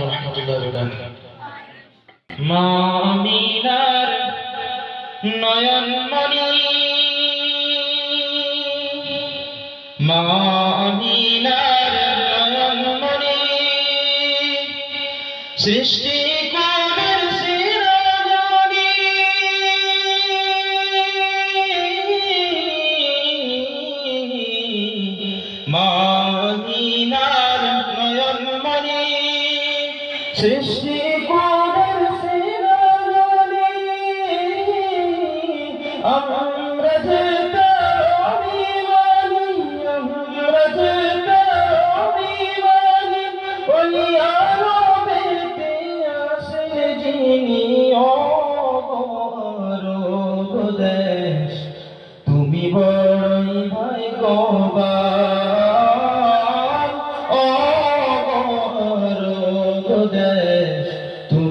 রহমতুল্লাহি ওয়া বারাকাতুহু মা আমিনার নয়ন মনি। মা নয়ন মনি। সৃষ্টি সৃষ্টি আমরা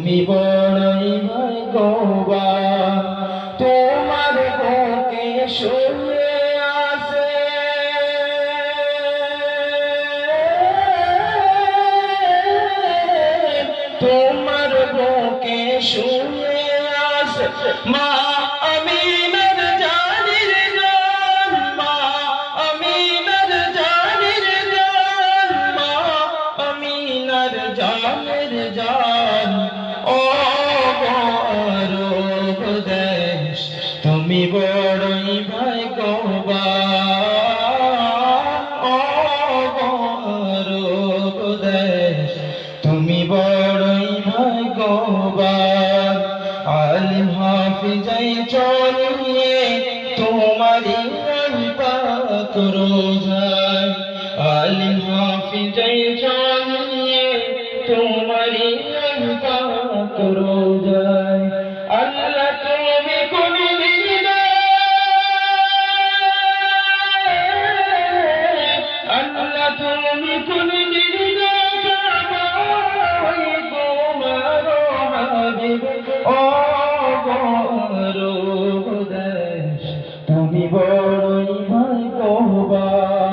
তুমি বড়ই ভাগ্যবান তোমার বুকে শুয়ে আছে। তোমার বুকে শুয়ে আছে। মা আমিনার জানির জান। বড়ই গৌরব দেশ তুমি বড়ই ভাগ্যবান আলিম হাফিজাই চলিয়ে তোমারি পাক রোজায়। আলিম হাফিজাই চলিয়ে তোমারি তুমি বড়ই ভাগ্যবান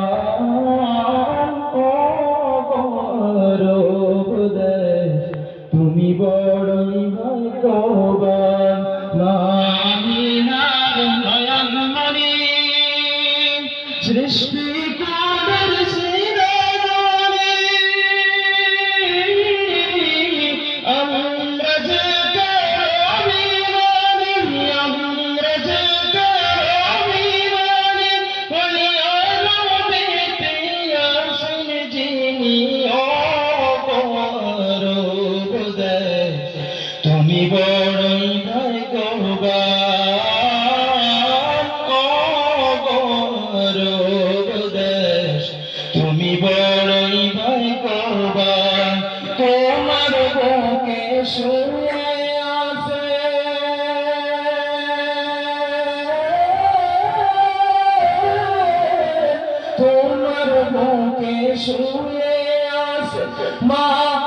তুমি বড়ই ভাগ্যবান মামিনার নয়ন মনি সৃষ্টি তোমার বুকে শুয়ে আছে। তোমার বুকে শুয়ে আছে। মা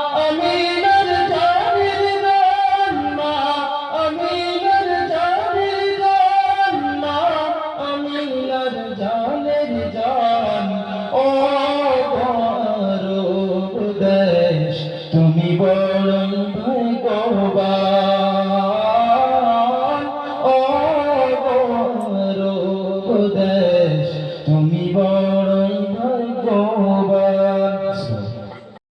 তুমি বড়ই ভগবান ও দেশ তুমি বড়